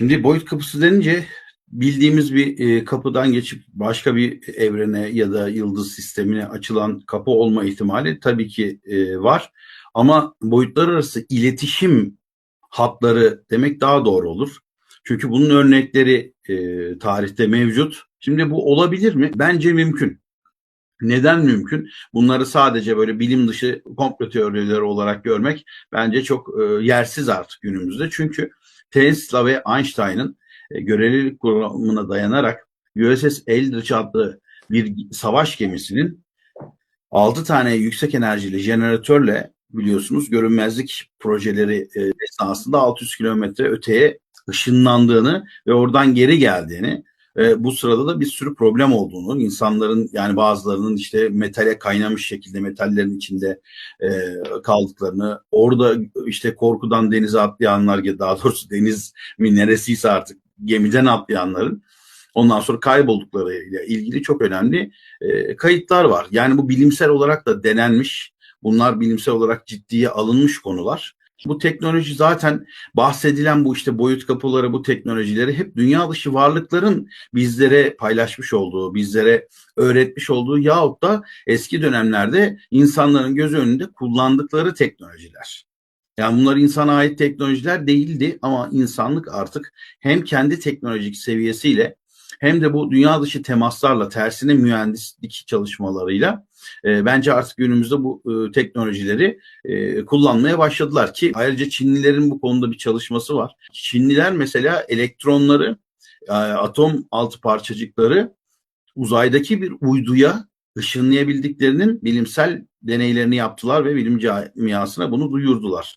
Şimdi boyut kapısı denince bildiğimiz bir e, kapıdan geçip başka bir evrene ya da yıldız sistemine açılan kapı olma ihtimali tabii ki e, var. Ama boyutlar arası iletişim hatları demek daha doğru olur. Çünkü bunun örnekleri e, tarihte mevcut. Şimdi bu olabilir mi? Bence mümkün. Neden mümkün? Bunları sadece böyle bilim dışı komplo teorileri olarak görmek bence çok e, yersiz artık günümüzde. Çünkü Tesla ve Einstein'ın e, görelilik kuramına dayanarak USS Eldridge adlı bir savaş gemisinin 6 tane yüksek enerjili jeneratörle biliyorsunuz görünmezlik projeleri e, esnasında 600 kilometre öteye ışınlandığını ve oradan geri geldiğini e, bu sırada da bir sürü problem olduğunu, insanların yani bazılarının işte metale kaynamış şekilde metallerin içinde e, kaldıklarını, orada işte korkudan denize atlayanlar, daha doğrusu deniz mi neresiyse artık gemiden atlayanların ondan sonra kaybolduklarıyla ilgili çok önemli e, kayıtlar var. Yani bu bilimsel olarak da denenmiş, bunlar bilimsel olarak ciddiye alınmış konular. Bu teknoloji zaten bahsedilen bu işte boyut kapıları bu teknolojileri hep dünya dışı varlıkların bizlere paylaşmış olduğu, bizlere öğretmiş olduğu yahut da eski dönemlerde insanların göz önünde kullandıkları teknolojiler. Yani bunlar insana ait teknolojiler değildi ama insanlık artık hem kendi teknolojik seviyesiyle hem de bu dünya dışı temaslarla tersine mühendislik çalışmalarıyla e, bence artık günümüzde bu e, teknolojileri e, kullanmaya başladılar ki ayrıca Çinlilerin bu konuda bir çalışması var. Çinliler mesela elektronları e, atom altı parçacıkları uzaydaki bir uyduya ışınlayabildiklerinin bilimsel deneylerini yaptılar ve bilim camiasına bunu duyurdular.